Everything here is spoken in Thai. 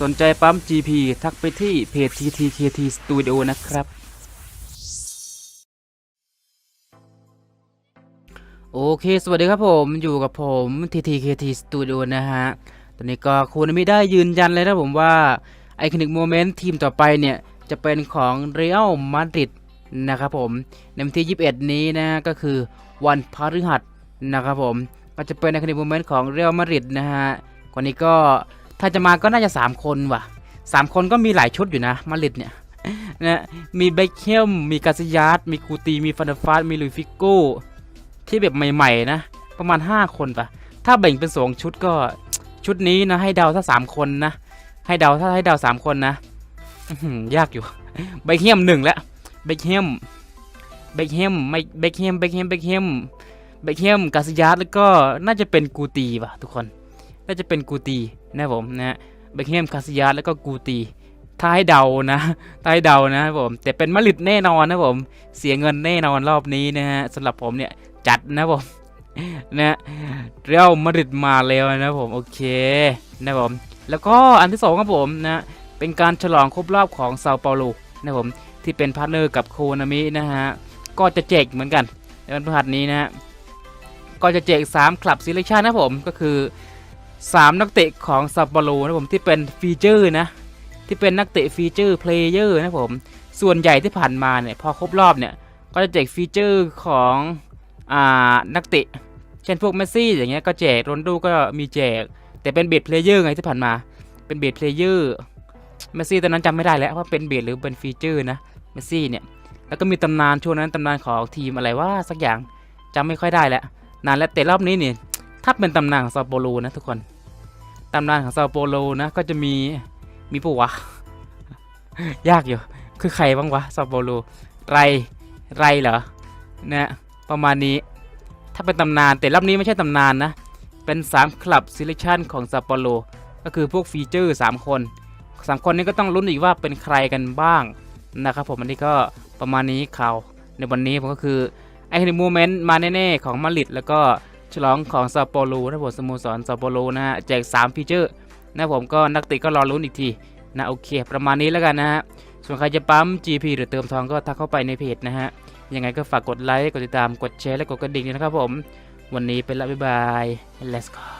สนใจปั๊ม GP ทักไปที่เพจ TTKT Studio นะครับ โอเค สวัสดีครับผมอยู่กับผม TTKT Studio นะฮะ ตอนนี้ก็คุณมิได้ยืนยันเลยนะผมว่าไอคอนิกโมเมนต์ทีมต่อไปเนี่ย จะเป็นของเรอัลมาดริดนะครับผม ในวันที่ 21 นี้นะก็คือวันพฤหัสนะครับผม ก็จะเป็นไอคอนิกโมเมนต์ของเรอัลมาดริดนะฮะก่อนนี้ก็ ถ้าจะมาก็น่าจะ3คนว่ะ3คนก็มีหลายชุดอยู่นะ มาริดเนี่ยนะมีเบคเฮมมีกาซิยาสมีกูตี มีฟันเดอร์ฟาสมีลุยฟิโก้ที่แบบใหม่ๆนะ ประมาณ 5 คนปะถ้าแบ่งเป็นสองชุดก็ชุดนี้นะ ให้เดาถ้า3คนนะ ให้เดาถ้าให้เดา3คนนะยากอยู่เบคเฮมหนึ่งแล้วเบคเฮมเบคเฮมไม่เบคเฮมเบคเฮมเบคเฮมเบคเฮมกาซิยาสแล้วก็น่าจะเป็นกูตีปะทุกคน น่าจะเป็นกูตีนะผมนะฮะเบคแฮมคาซิยาสแล้วก็กูตีถ้าให้เดานะถ้าให้เดานะผมแต่เป็นมาริดแน่นอนนะผมเสียเงินแน่นอนรอบนี้นะฮะสำหรับผมเนี่ยจัดนะผมนะเรียวมาริดมาแล้วนะผมโอเคนะผมแล้วก็อันที่สองครับผมนะเป็นการฉลองครบรอบของเซาเปาโลนะผมที่เป็นพาร์ทเนอร์กับโคนามินะฮะก็จะแจกเหมือนกันในวันพฤหัสนี้นะฮะก็จะแจก3คลับซีเลคชันนะผมก็คือ 3 นักเตะของซัปโปโรนะผมที่เป็นฟีเจอร์นะ ที่เป็นนักเตะฟีเจอร์เพลเยอร์นะผม ส่วนใหญ่ที่ผ่านมาเนี่ยพอครบรอบเนี่ยก็จะแจกฟีเจอร์ของอ่านักเตะ เช่นพวกเมสซี่อย่างเงี้ยก็แจกโรนลโดก็มีแจก แต่เป็นเบสเพลเยอร์ไงที่ผ่านมาเป็นเบสเพลเยอร์เมสซี่ตอนนั้นจำไม่ได้แล้วว่าเป็นเบสหรือเป็นฟีเจอร์นะเมสซี่เนี่ยแล้วก็มีตำนานช่วงนั้นตำนานของทีมอะไรว่าสักอย่างจำไม่ค่อยได้แล้วนานแล้วแต่รอบนี้เนี่ย ถ้าเป็นตำนานของซาโปโลนะทุกคน ตำนานของซาโปโลนะก็จะมีมีปะวะ ยากอยู่ คือใครบ้างวะซาโปโลไรไรเหรอนะประมาณนี้ ถ้าเป็นตำนานแต่รอบนี้ไม่ใช่ตำนานนะ เป็น 3 คลับซิเลชันของซาโปโลก็คือพวกฟีเจอร์ 3 คนสามคนนี้ก็ต้องลุ้นอีกว่าเป็นใครกันบ้างนะครับผมอันนี้ก็ประมาณนี้ข่าวในวันนี้ผมก็คือไอคอนิกโมเมนต์มาแน่ๆของมาริดแล้วก็ ฉลองของซาโปโลนะผมสโมสรซาโปโลนะฮะแจก3ฟีเจอร์นะผมก็นักติก็รอลุ้นอีกทีนะโอเค ประมาณนี้แล้วกันนะฮะส่วนใครจะปั๊ม GP หรือเติมทองก็ทักเข้าไปในเพจนะฮะยังไงก็ฝากกดไลค์กดติดตามกดแชร์และกดกระดิ่งด้วยนะครับผม วันนี้เป็นละบ๊ายบาย let's go